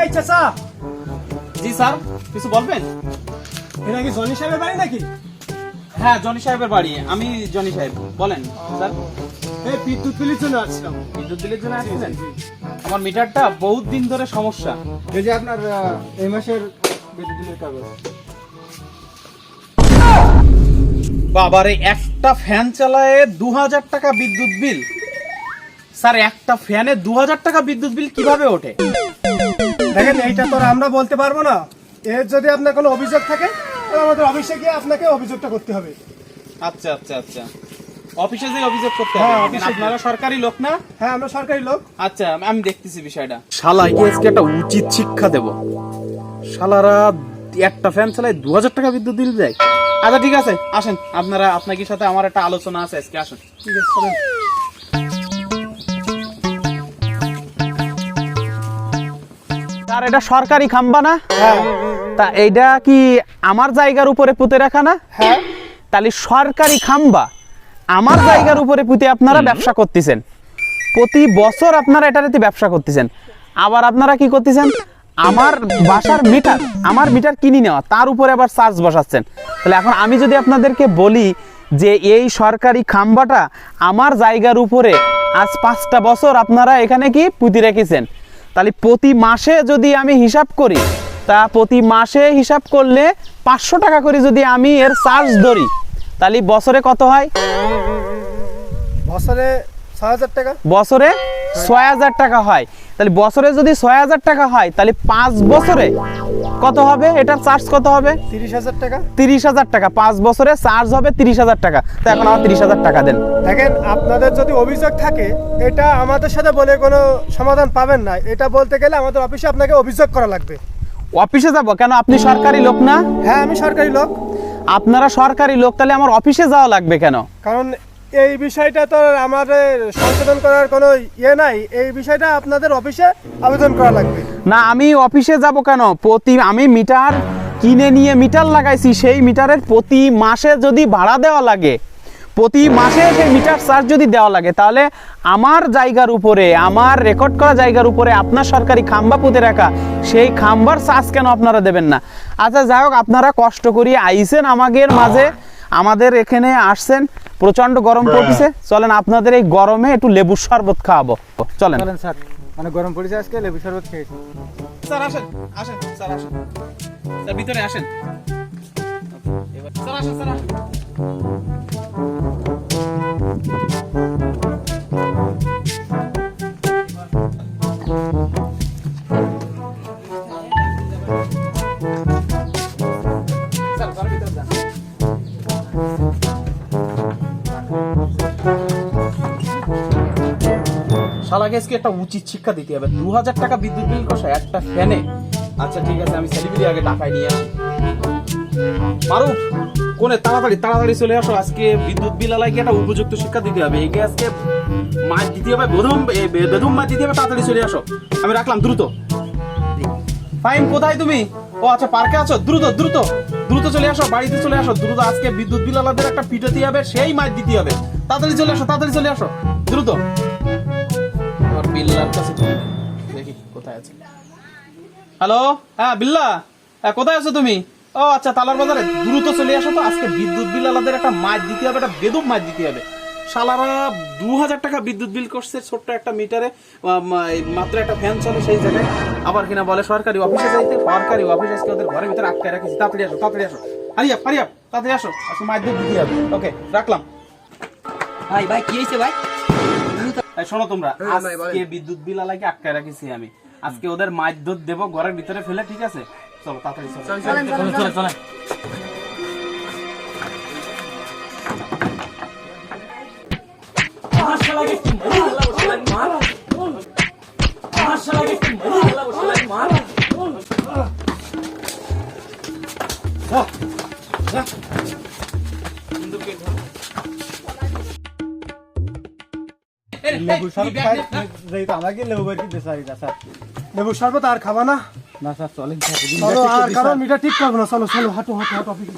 এই চাচা! জি স্যার কিছু বলবেন? এটা কি জনি সাহেবের বাড়ি নাকি? হ্যাঁ জনি সাহেবের বাড়ি। আমি জনি সাহেব। বলেন স্যার। এই বিদ্যুৎ বিলের জন্য আসছিলাম বিদ্যুৎ বিলের জন্য আসছিলেন আমার মিটারটা বহুত দিন ধরে সমস্যা। এই যে আপনার এই মাসের বিদ্যুৎ বিলের কাগজ। বাবারে একটা ফ্যান চালায় দু হাজার টাকা বিদ্যুৎ বিল। স্যার একটা ফ্যানে দু হাজার টাকা বিদ্যুৎ বিল কীভাবে ওঠে? দেখেন এইটা তো আর আমরা বলতে পারব না। এর যদি আপনার কোনো অভিযোগ থাকে তাহলে আমাদের অফিসে গিয়ে আপনাকে অভিযোগটা করতে হবে। আচ্ছা আচ্ছা আচ্ছা। অফিসে যে অভিযোগ করতে হ্যাঁ, হবে অফিসে আপনারা সরকারি লোক না? হ্যাঁ আমরা সরকারি লোক। আচ্ছা আমি দেখতেছি বিষয়টা। শালাকে আজকে একটা উচিত শিক্ষা দেব। শালারা একটা ফ্যান চালায় দু হাজার টাকা বিদ্যুৎ বিল দেয়। আচ্ছা ঠিক আছে আসেন। আপনারা আপনাকে সাথে আমার একটা আলোচনা আছে? আজকে আসেন। ঠিক আছে চলেন। স্যার এটা সরকারি খাম্বা না? হ্যাঁ। তা এইটা কি আমার জায়গার উপরে পুঁতে রাখা না? হ্যাঁ। তাহলে সরকারি খাম্বা আমার জায়গার উপরে পুঁতে আপনারা ব্যবসা করতেছেন। প্রতি বছর আপনারা এটাতে ব্যবসা করতেছেন। আবার আপনারা কি করতেছেন? আমার বাসার মিটার আমার মিটার কিনে নেওয়া তার উপরে আবার চার্জ বসাচ্ছেন। তাহলে এখন আমি যদি আপনাদেরকে বলি যে এই সরকারি খাম্বাটা আমার জায়গার উপরে আজ পাঁচটা বছর আপনারা এখানে কি পুঁতি রেখেছেন? তাহলে প্রতি মাসে যদি আমি হিসাব করি তা প্রতি মাসে হিসাব করলে পাঁচশো টাকা করে যদি আমি এর চার্জ ধরি তাহলে বছরে কত হয়? বছরে ছ হাজার টাকা। বছরে ছয় হাজার টাকা হয়। তাহলে বছরে যদি ছয় হাজার টাকা হয় তাহলে পাঁচ বছরে কত হবে? এটার চার্জ কত হবে? তিরিশ হাজার টাকা। তিরিশ হাজার টাকা। পাঁচ বছরে চার্জ হবে তিরিশ হাজার টাকা। তো এখন আমার তিরিশ হাজার টাকা দেন। দেখেন আপনাদের যদি অভিযোগ থাকে এটা আমাদের সাথে বলে কোনো সমাধান পাবেন না। এটা বলতে গেলে আমাদের অফিসে আপনাকে অভিযোগ করা লাগবে। অফিসে যাব? কেন? আপনি সরকারি লোক না? হ্যাঁ আমি সরকারি লোক। আপনারা সরকারি লোক তাহলে আমার অফিসে যাওয়া লাগবে কেন? কারণ এই বিষয়টা তো আমাদের সংশোধন করার কোনো ইয়ে নাই। এই বিষয়টা আপনাদের অফিসে আবেদন করা লাগবে। না, আমি অফিসে যাব কেন? প্রতি আমি মিটার কিনে নিয়ে মিটার লাগাইছি, সেই মিটারের প্রতি মাসে যদি ভাড়া দেওয়া লাগে, প্রতি মাসে সেই মিটার চার্জ যদি দেওয়া লাগে, তাহলে আমার জায়গার উপরে, আমার রেকর্ড করা জায়গার উপরে আপনার সরকারি খাম্বা পুঁতে রাখা, সেই খাম্বার চার্জ কেন আপনারা দেবেন না? আচ্ছা যাই হোক, আপনারা কষ্ট করিয়ে আইসেন আমাদের মাঝে, আমাদের এখানে আসছেন। প্রচণ্ড গরম পড়ছে চলেন আপনাদের এই গরমে একটু লেবুর শরবত খাওয়াবো। চলেন। চলেন স্যার মানে গরম পড়েছে আজকে লেবু শরবত খেয়েছি। স্যার আসেন আসেন স্যার আসেন। স্যার ভিতরে আসেন। স্যার আসেন স্যার আসেন। আজকে একটা উচিত শিক্ষা দিতে হবে। দু হাজার টাকা বিদ্যুৎ বিল কষা একটা ফ্যানে। আচ্ছা ঠিক আছে, আমি সেলিব্রিটি আগে টাকায় নিয়ে আসি। মারুফ, কোনে, তাড়াতাড়ি তাড়াতাড়ি চলে আসো। আজকে বিদ্যুৎ বিল আলাইকে একটা উপযুক্ত শিক্ষা দিতে হবে। দিতে হবে বেদম বেদম দিতে হবে তাড়াতাড়ি চলে আসো। আমি রাখলাম, দ্রুত। ফাইন কোথায় তুমি? ও আচ্ছা পার্কে আছো? দ্রুত দ্রুত। দ্রুত চলে আসো, বাড়িতে চলে আসো। দ্রুত আজকে বিদ্যুৎ বিল আলাদের একটা হবে, সেই মাছ দিতে হবে। তাড়াতাড়ি চলে আসো, তাড়াতাড়ি চলে আসো। দ্রুত। বিল্লার কাছে দেখি, কোথায় আছে? হ্যালো হ্যাঁ বিল্লা? হ্যাঁ কোথায় আছো তুমি? ও আচ্ছা তালার বাজারে। দ্রুত চলে আসো তো, আজকে বিদ্যুৎ বিল আলাদের একটা মাছ দিতে হবে, একটা বেদম মাছ দিতে হবে। শালারা দু হাজার টাকা বিদ্যুৎ বিল করছে ছোট্ট একটা মিটারে মাত্র একটা ফ্যান চলে সেই জায়গায়। আবার কিনা বলে, সরকারি অফিসে যাইতে, সরকারি অফিসে আজকে ওদের ঘরের ভিতরে আটকে রাখিস তাড়াতাড়ি আসো তাড়াতাড়ি আসো। হারিয়া হারিয়া, তাড়াতাড়ি আসো। আজকে মাছ দিতে হবে। ওকে রাখলাম। ভাই ভাই, কি হয়েছে ভাই? শোনো তোমরা আজকে বিদ্যুৎ বিল আলাকে আটকায় রাখিছি আমি। আজকে ওদের মাছ দুধ দেবো ঘরের ভিতরে ফেলে ঠিক আছে? চলো তাড়াতাড়ি চলো। চলেন চলেন চলেন লেবু শরবত খাই। যেহেতু আমাকে লেবু বাড়ি না স্যার লেবু শরবত আর খাবা না? না স্যার চলেন চলো আর কারণ মিটার ঠিক করব না চলো চলো হাঁটো হাঁটো হাঁটো অফিসে।